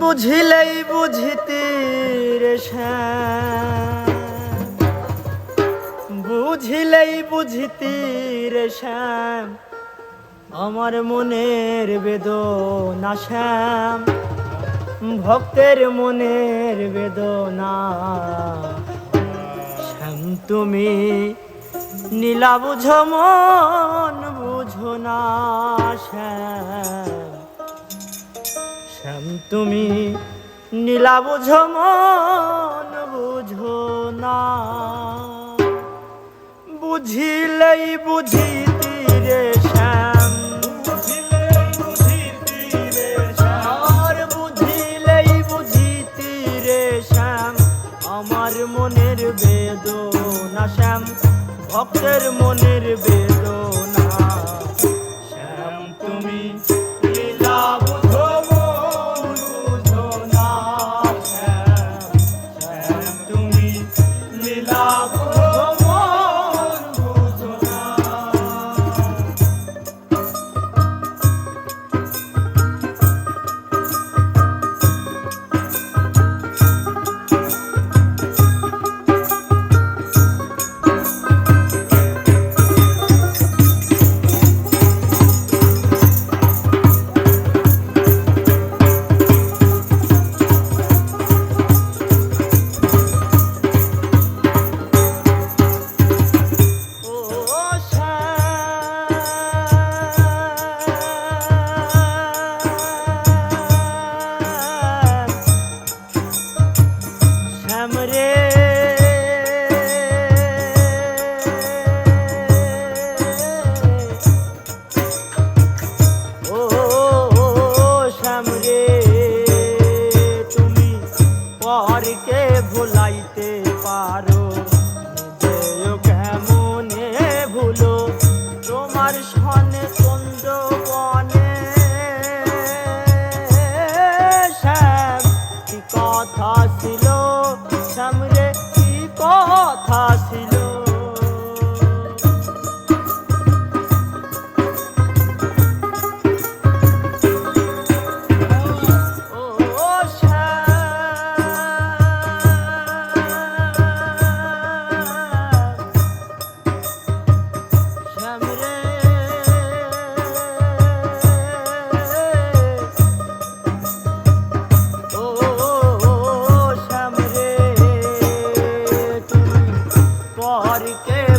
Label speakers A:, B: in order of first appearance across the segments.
A: বুঝিলেই বুঝিতে বুঝিলেই বুঝিতে রে শ্যাম। আমার মনের বেদনা শ্যাম। ভক্তের মনের বেদনা। শ্যাম, তুমি নীলা বুঝো, মন বুঝো না শ্যাম। শ্যাম তুমি নীলা বুঝো মন বুঝো না? বুঝিলেই বুঝিতি রে শ্যাম। বুঝিলেই শ্যাম। আমার মনের বেদনা শ্যাম, ভক্তের মনের বেদনা। শ্যাম, তুমি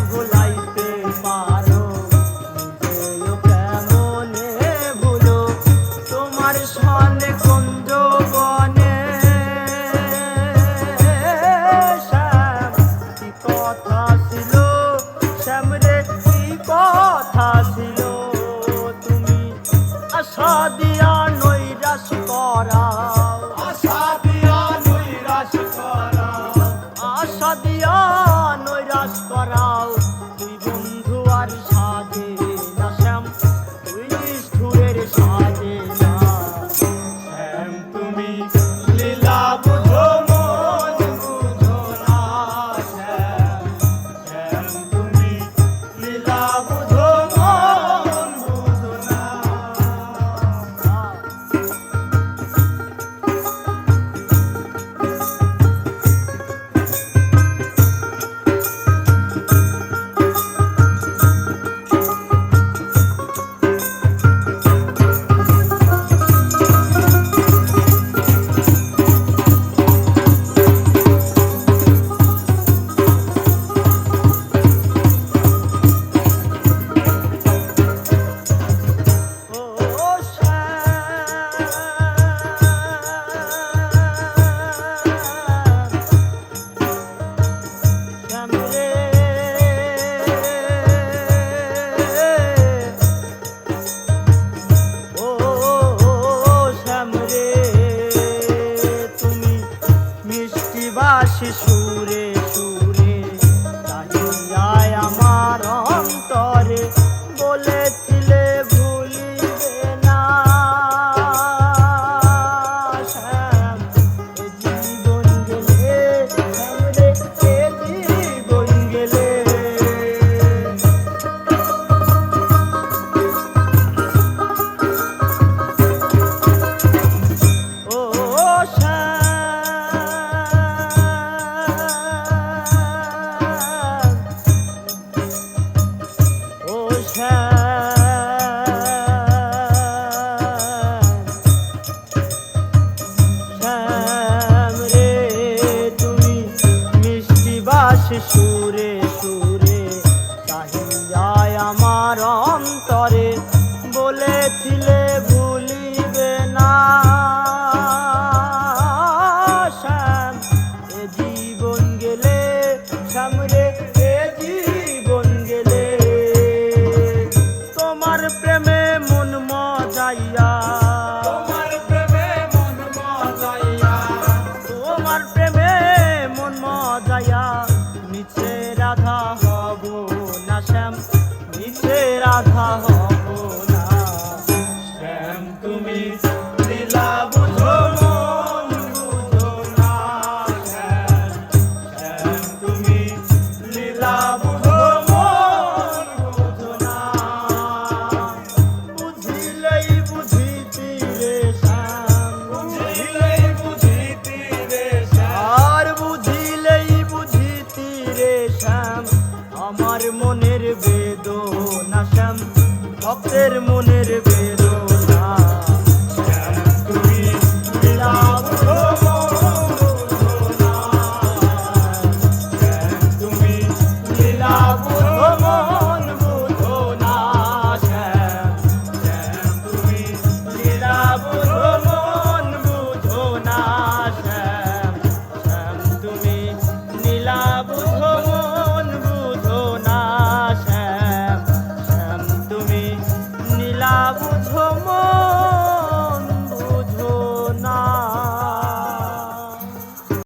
A: ভুলাইতে পার। বেদনা শ্যাম ভক্তের মনের বেদনা তুমি লীলা